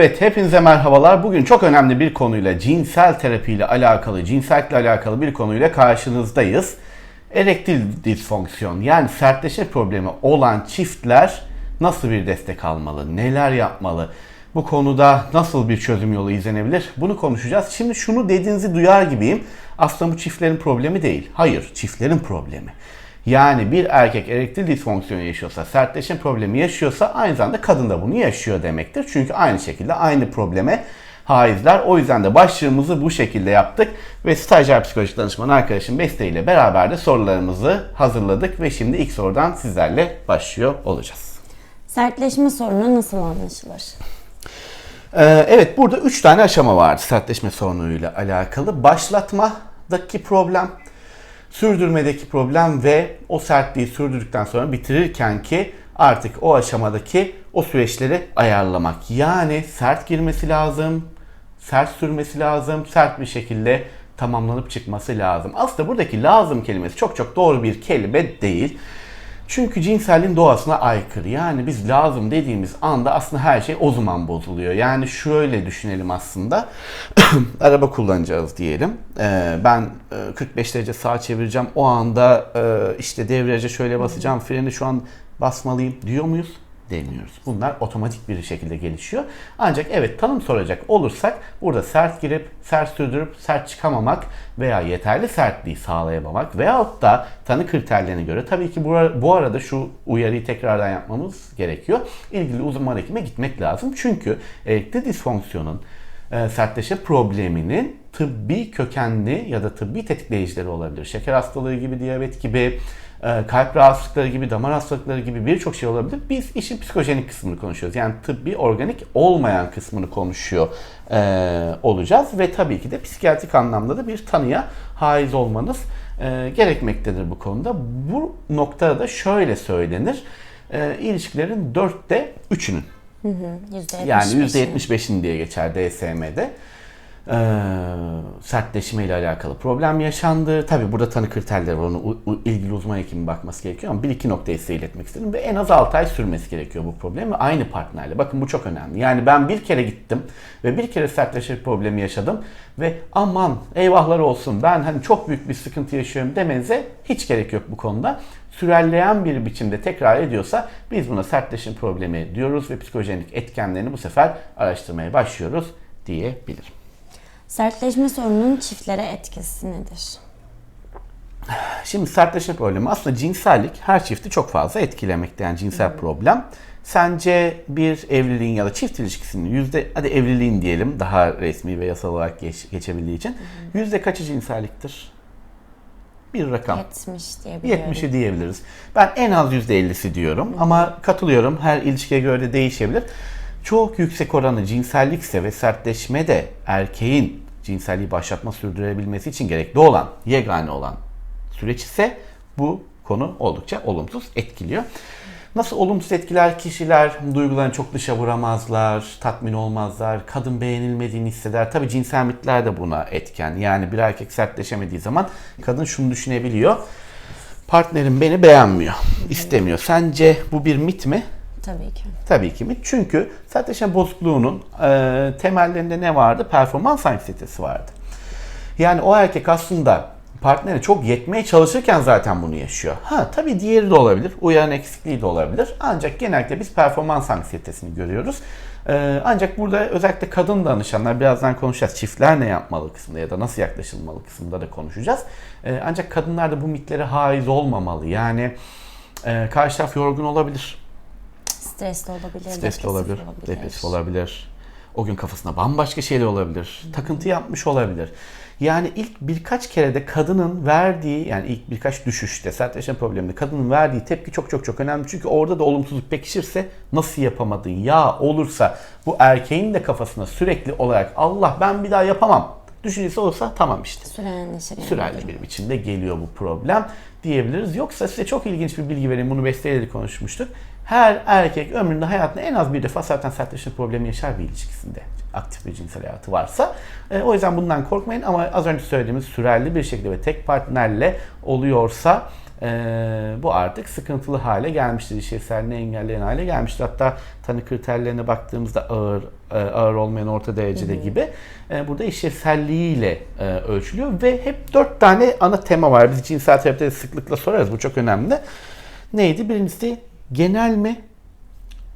Evet hepinize merhabalar. Bugün çok önemli bir konuyla cinsel terapiyle alakalı, cinsellikle alakalı bir konuyla karşınızdayız. Erektil disfonksiyon yani sertleşme problemi olan çiftler nasıl bir destek almalı, neler yapmalı? Bu konuda nasıl bir çözüm yolu izlenebilir? Bunu konuşacağız. Şimdi şunu dediğinizi duyar gibiyim. Aslında bu çiftlerin problemi değil. Hayır, çiftlerin problemi. Yani bir erkek erektil disfonksiyonu yaşıyorsa, sertleşim problemi yaşıyorsa aynı zamanda kadın da bunu yaşıyor demektir. Çünkü aynı şekilde aynı probleme haizler. O yüzden de başlığımızı bu şekilde yaptık ve stajyer psikolojik danışman arkadaşım Beste ile beraber de sorularımızı hazırladık ve şimdi ilk sorudan sizlerle başlıyor olacağız. Sertleşme sorunu nasıl anlaşılır? Ee, evet burada 3 tane aşama vardı sertleşme sorunuyla alakalı. Başlatmadaki problem, sürdürmedeki problem ve o sertliği sürdürdükten sonra bitirirken ki artık o aşamadaki o süreçleri ayarlamak. Yani sert girmesi lazım, sert sürmesi lazım, sert bir şekilde tamamlanıp çıkması lazım. Aslında buradaki lazım kelimesi çok çok doğru bir kelime değil. Çünkü cinselliğin doğasına aykırı. Yani biz lazım dediğimiz anda aslında her şey o zaman bozuluyor. Yani şöyle düşünelim aslında. Araba kullanacağız diyelim. Ee, ben e, 45 derece sağa çevireceğim. O anda e, işte debriyaja şöyle basacağım. Freni şu an basmalıyım diyor muyuz? Demiyoruz. Bunlar otomatik bir şekilde gelişiyor. Ancak evet tanım soracak olursak burada sert girip, sert sürdürüp, sert çıkamamak veya yeterli sertliği sağlayamamak veyahut da tanı kriterlerine göre tabii ki bu, ara- bu arada şu uyarıyı tekrardan yapmamız gerekiyor. İlgili uzman hekime gitmek lazım. Çünkü erektil disfonksiyonun e, sertleşme probleminin tıbbi kökenli ya da tıbbi tetikleyicileri olabilir. Şeker hastalığı gibi, diyabet gibi, kalp rahatsızlıkları gibi, damar hastalıkları gibi birçok şey olabilir. Biz işin psikojenik kısmını konuşuyoruz. Yani tıbbi, organik olmayan kısmını konuşuyor e, olacağız. Ve tabii ki de psikiyatrik anlamda da bir tanıya haiz olmanız e, gerekmektedir bu konuda. Bu noktada da şöyle söylenir. E, ilişkilerin dörtte üçünün %75'i. yani %75'in diye geçer DSM'de. Ee, sertleşme ile alakalı problem yaşandı. Tabi burada tanı kriterleri var. Onu ilgili uzman hekimin bakması gerekiyor ama bir iki noktayı size iletmek istedim. Ve en az 6 ay sürmesi gerekiyor bu problem ve aynı partnerle. Bakın bu çok önemli. Yani ben bir kere gittim ve bir kere sertleşme problemi yaşadım ve aman eyvahlar olsun ben hani çok büyük bir sıkıntı yaşıyorum demenize hiç gerek yok bu konuda sürelleyen bir biçimde tekrar ediyorsa biz buna sertleşim problemi diyoruz ve psikojenik etkenlerini bu sefer araştırmaya başlıyoruz diyebilirim. Sertleşme sorununun çiftlere etkisi nedir? Şimdi sertleşme problemi aslında cinsellik her çifti çok fazla etkilemekte yani cinsel problem. Sence bir evliliğin ya da çift ilişkisinin yüzde hadi evliliğin diyelim daha resmi ve yasal olarak geç, geçebildiği için yüzde kaçı cinselliktir? Bir rakam. 70 diye biliyorum. 70'i diyebiliriz. Ben en az %50'si diyorum ama katılıyorum. Her ilişkiye göre de değişebilir. Çok yüksek oranı cinsellikse ve sertleşme de erkeğin cinselliği başlatma sürdürebilmesi için gerekli olan, yegane olan süreç ise bu konu oldukça olumsuz etkiliyor. Nasıl olumsuz etkiler kişiler duygularını çok dışa vuramazlar, tatmin olmazlar, kadın beğenilmediğini hisseder. Tabi cinsel mitler de buna etken. Yani bir erkek sertleşemediği zaman kadın şunu düşünebiliyor. Partnerim beni beğenmiyor, istemiyor. Sence bu bir mit mi? Tabii ki. Tabii ki mit. Çünkü sertleşme bozukluğunun e, temellerinde ne vardı? Performans anksiyetesi vardı. Yani o erkek aslında partnere çok yetmeye çalışırken zaten bunu yaşıyor. Ha tabii diğeri de olabilir. Uyaran eksikliği de olabilir. Ancak genellikle biz performans anksiyetesini görüyoruz. Ee, ancak burada özellikle kadın danışanlar birazdan konuşacağız. Çiftler ne yapmalı kısmında ya da nasıl yaklaşılmalı kısmında da konuşacağız. Ee, ancak kadınlar da bu mitlere haiz olmamalı. Yani e, karşı taraf yorgun olabilir. Stresli olabilir, Stresli depresif olabilir, depresif olabilir. O gün kafasında bambaşka şeyler olabilir. Takıntı yapmış olabilir. Yani ilk birkaç kere de kadının verdiği yani ilk birkaç düşüşte sertleşme probleminde kadının verdiği tepki çok çok çok önemli. Çünkü orada da olumsuzluk pekişirse nasıl yapamadın ya olursa bu erkeğin de kafasına sürekli olarak Allah ben bir daha yapamam düşüncesi olursa tamam işte Sürenleşir. sürerli bir biçimde geliyor bu problem diyebiliriz. Yoksa size çok ilginç bir bilgi vereyim. Bunu Beste'yle de konuşmuştuk. Her erkek ömründe hayatında en az bir defa zaten sertleşme problemi yaşar bir ilişkisinde. Aktif bir cinsel hayatı varsa. E, o yüzden bundan korkmayın ama az önce söylediğimiz sürerli bir şekilde ve tek partnerle oluyorsa Ee, bu artık sıkıntılı hale gelmiştir. İşlevselliğini engelleyen hale gelmiştir. Hatta tanı kriterlerine baktığımızda ağır, e, ağır olmayan orta derecede gibi. e, burada işlevselliğiyle e, ölçülüyor ve hep dört tane ana tema var. Biz cinsel terapide de sıklıkla sorarız. Bu çok önemli. Neydi? Birincisi genel mi?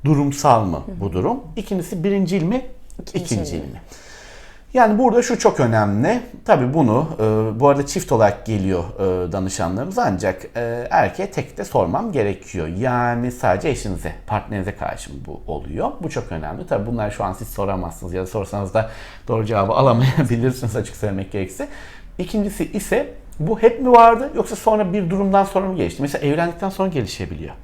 Durumsal mı bu durum? İkincisi birincil mi? İkincil İkincil mi? Yani burada şu çok önemli. Tabii bunu e, bu arada çift olarak geliyor e, danışanlarımız ancak e, erkeğe tek de sormam gerekiyor. Yani sadece eşinize, partnerinize karşı mı bu oluyor? Bu çok önemli. Tabii bunlar şu an siz soramazsınız ya da sorsanız da doğru cevabı alamayabilirsiniz açık söylemek gerekirse. İkincisi ise bu hep mi vardı yoksa sonra bir durumdan sonra mı gelişti? Mesela evlendikten sonra gelişebiliyor.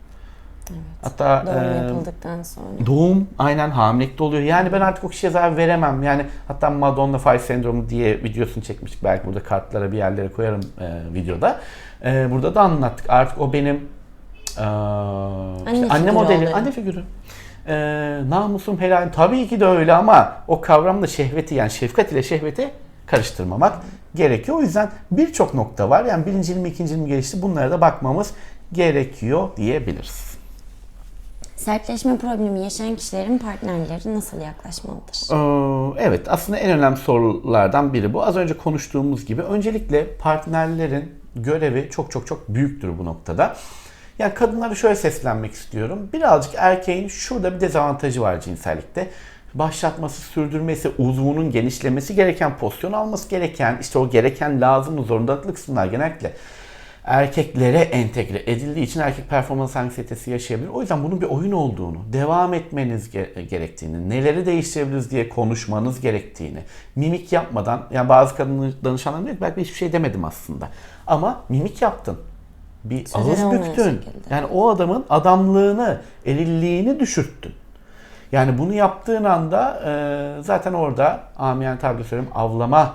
Hatta Doğum e, yapıldıktan sonra. Doğum aynen hamilelikte oluyor. Yani ben artık o kişiye zarar veremem. Yani hatta Madonna Fire sendromu diye videosunu çekmiştik. Belki burada kartlara bir yerlere koyarım e, videoda. E, burada da anlattık. Artık o benim e, anne, anne figürü modeli, oluyor. anne figürü. E, namusum helal. Tabii ki de öyle ama o kavramda şehveti yani şefkat ile şehveti karıştırmamak gerekiyor. O yüzden birçok nokta var. Yani birinci mi ikinci mi gelişti bunlara da bakmamız gerekiyor diyebiliriz. Sertleşme problemi yaşayan kişilerin partnerleri nasıl yaklaşmalıdır? Ee, Evet aslında en önemli sorulardan biri bu. Az önce konuştuğumuz gibi öncelikle partnerlerin görevi çok çok çok büyüktür bu noktada. Yani kadınlara şöyle seslenmek istiyorum. Birazcık erkeğin şurada bir dezavantajı var cinsellikte. Başlatması, sürdürmesi, uzvunun genişlemesi gereken, pozisyon alması gereken, işte o gereken lazım, zorundalıklı kısımlar genellikle erkeklere entegre edildiği için erkek performans anksiyetesi yaşayabilir. O yüzden bunun bir oyun olduğunu, devam etmeniz ge- gerektiğini, neleri değiştirebiliriz diye konuşmanız gerektiğini, mimik yapmadan, yani bazı kadın danışanlar diyor ki belki hiçbir şey demedim aslında. Ama mimik yaptın. Bir Sözleri ağız büktün. Yani o adamın adamlığını, erilliğini düşürttün. Yani bunu yaptığın anda e, zaten orada amiyane tabirle söyleyeyim avlama,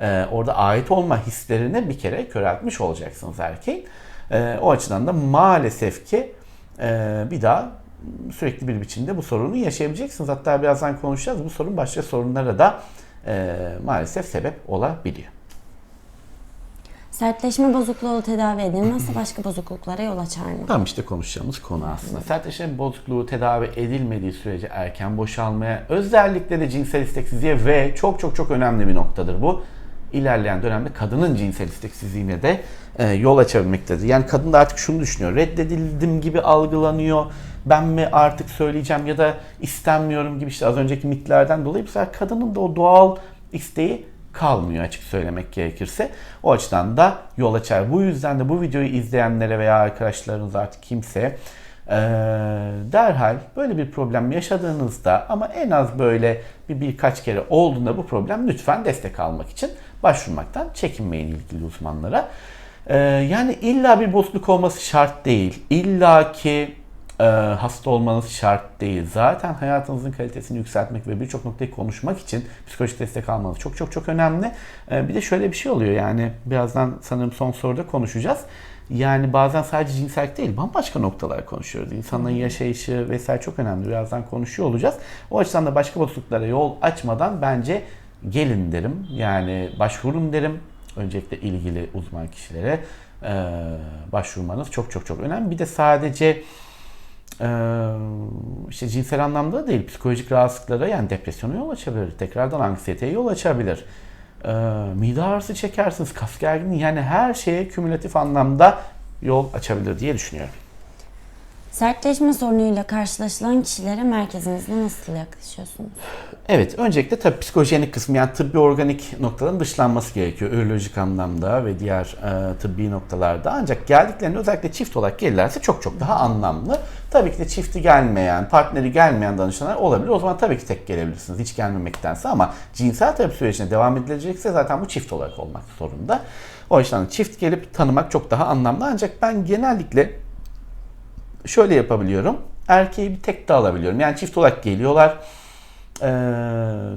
e, orada ait olma hislerini bir kere köreltmiş olacaksınız erkeğin. E, o açıdan da maalesef ki e, bir daha sürekli bir biçimde bu sorunu yaşayabileceksiniz. Hatta birazdan konuşacağız. Bu sorun başka sorunlara da e, maalesef sebep olabiliyor. Sertleşme bozukluğu tedavi edilmezse başka bozukluklara yol açar mı? Tam işte konuşacağımız konu aslında. Sertleşme bozukluğu tedavi edilmediği sürece erken boşalmaya, özellikle de cinsel isteksizliğe ve çok çok çok önemli bir noktadır bu. İlerleyen dönemde kadının cinsel isteksizliğine de e, yol açabilmektedir. Yani kadın da artık şunu düşünüyor. Reddedildim gibi algılanıyor. Ben mi artık söyleyeceğim ya da istenmiyorum gibi işte az önceki mitlerden dolayı bu sefer kadının da o doğal isteği kalmıyor açık söylemek gerekirse. O açıdan da yol açar. Bu yüzden de bu videoyu izleyenlere veya arkadaşlarınız artık kimse eee, derhal böyle bir problem yaşadığınızda ama en az böyle bir birkaç kere olduğunda bu problem lütfen destek almak için başvurmaktan çekinmeyin ilgili uzmanlara. Eee, yani illa bir bozukluk olması şart değil. İlla ki e, hasta olmanız şart değil. Zaten hayatınızın kalitesini yükseltmek ve birçok noktayı konuşmak için psikolojik destek almanız çok çok çok önemli. E, bir de şöyle bir şey oluyor yani birazdan sanırım son soruda konuşacağız. Yani bazen sadece cinsellik değil bambaşka noktalar konuşuyoruz. İnsanların yaşayışı vesaire çok önemli. Birazdan konuşuyor olacağız. O açıdan da başka bozukluklara yol açmadan bence gelin derim. Yani başvurun derim. Öncelikle ilgili uzman kişilere e, başvurmanız çok çok çok önemli. Bir de sadece işte cinsel anlamda da değil psikolojik rahatsızlıklara yani depresyona yol açabilir. Tekrardan anksiyeteye yol açabilir. Ee, mide ağrısı çekersiniz, kas gerginliği yani her şeye kümülatif anlamda yol açabilir diye düşünüyorum. Sertleşme sorunuyla karşılaşılan kişilere merkezinizde nasıl yaklaşıyorsunuz? Evet, öncelikle tabii psikojenik kısmı yani tıbbi organik noktaların dışlanması gerekiyor. Ürolojik anlamda ve diğer e, tıbbi noktalarda. Ancak geldiklerinde özellikle çift olarak gelirlerse çok çok daha anlamlı. Tabii ki de çifti gelmeyen, partneri gelmeyen danışanlar olabilir. O zaman tabii ki tek gelebilirsiniz hiç gelmemektense ama cinsel terapi sürecine devam edilecekse zaten bu çift olarak olmak zorunda. O yüzden çift gelip tanımak çok daha anlamlı. Ancak ben genellikle şöyle yapabiliyorum. Erkeği bir tek de alabiliyorum. Yani çift olarak geliyorlar. Ee,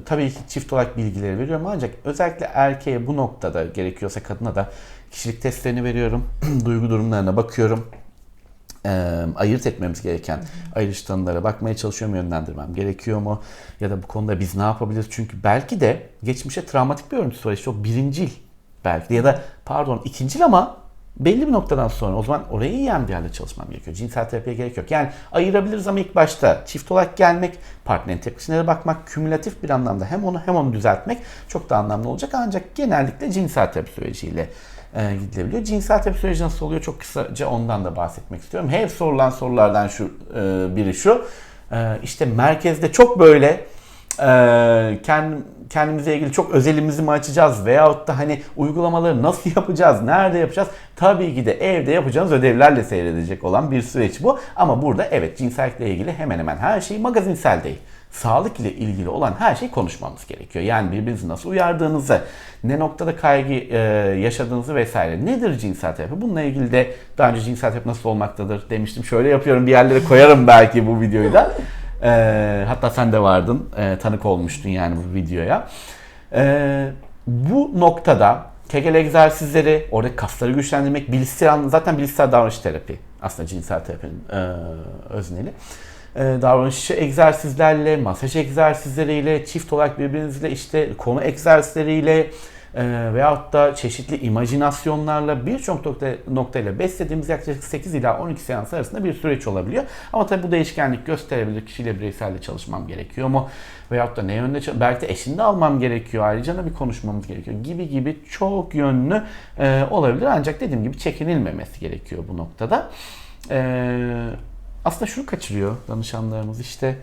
tabii ki çift olarak bilgileri veriyorum ancak özellikle erkeğe bu noktada gerekiyorsa kadına da kişilik testlerini veriyorum. Duygu durumlarına bakıyorum. Ee, ayırt etmemiz gereken ayrış tanılara bakmaya çalışıyorum yönlendirmem gerekiyor mu? Ya da bu konuda biz ne yapabiliriz? Çünkü belki de geçmişe travmatik bir örüntüsü var. İşte o birincil belki de ya da pardon ikincil ama belli bir noktadan sonra o zaman orayı iyi yerle çalışmam gerekiyor. Cinsel terapiye gerek yok. Yani ayırabiliriz ama ilk başta çift olarak gelmek, partnerin tepkisine de bakmak, kümülatif bir anlamda hem onu hem onu düzeltmek çok da anlamlı olacak. Ancak genellikle cinsel terapi süreciyle e, gidilebiliyor. Cinsel terapi süreci nasıl oluyor? Çok kısaca ondan da bahsetmek istiyorum. Hep sorulan sorulardan şu e, biri şu. E, işte merkezde çok böyle e, kendim, kendimize ilgili çok özelimizi mi açacağız veyahut da hani uygulamaları nasıl yapacağız, nerede yapacağız? Tabii ki de evde yapacağınız ödevlerle seyredecek olan bir süreç bu. Ama burada evet cinsellikle ilgili hemen hemen her şey magazinsel değil. Sağlık ile ilgili olan her şeyi konuşmamız gerekiyor. Yani birbirinizi nasıl uyardığınızı, ne noktada kaygı e, yaşadığınızı vesaire. Nedir cinsel terapi? Bununla ilgili de daha önce cinsel terapi nasıl olmaktadır demiştim. Şöyle yapıyorum bir yerlere koyarım belki bu videoyu da. E, hatta sen de vardın, e, tanık olmuştun yani bu videoya. E, bu noktada Kegel egzersizleri, orada kasları güçlendirmek, bilişsel, zaten bilişsel davranış terapi aslında cinsel terapinin e, özneli. E, davranış egzersizlerle, masaj egzersizleriyle, çift olarak birbirinizle işte konu egzersizleriyle e, veyahut da çeşitli imajinasyonlarla birçok nokta, noktayla beslediğimiz yaklaşık 8 ila 12 seans arasında bir süreç olabiliyor. Ama tabii bu değişkenlik gösterebilir. Kişiyle bireyselde çalışmam gerekiyor mu? Veyahut da ne yönde belki de eşini de almam gerekiyor. Ayrıca da bir konuşmamız gerekiyor. Gibi gibi çok yönlü e, olabilir. Ancak dediğim gibi çekinilmemesi gerekiyor bu noktada. E, aslında şunu kaçırıyor danışanlarımız işte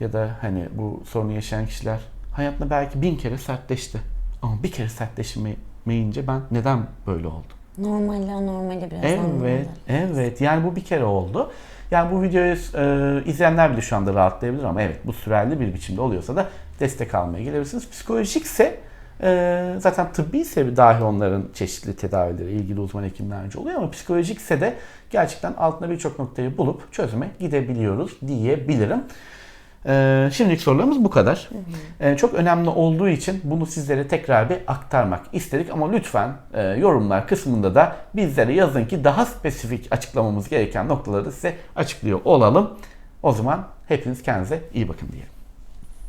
ya da hani bu sorunu yaşayan kişiler hayatında belki bin kere sertleşti. Ama bir kere sertleşmeyince ben neden böyle oldum? Normalle anormali biraz Evet, anlamalı. evet. Yani bu bir kere oldu. Yani bu videoyu e, izleyenler bile şu anda rahatlayabilir ama evet bu süreli bir biçimde oluyorsa da destek almaya gelebilirsiniz. Psikolojikse e, zaten tıbbi ise dahi onların çeşitli tedavileri ilgili uzman hekimlerce oluyor ama psikolojikse de gerçekten altında birçok noktayı bulup çözüme gidebiliyoruz diyebilirim. Ee, şimdilik sorularımız bu kadar. Ee, çok önemli olduğu için bunu sizlere tekrar bir aktarmak istedik ama lütfen e, yorumlar kısmında da bizlere yazın ki daha spesifik açıklamamız gereken noktaları size açıklıyor olalım. O zaman hepiniz kendinize iyi bakın diyelim.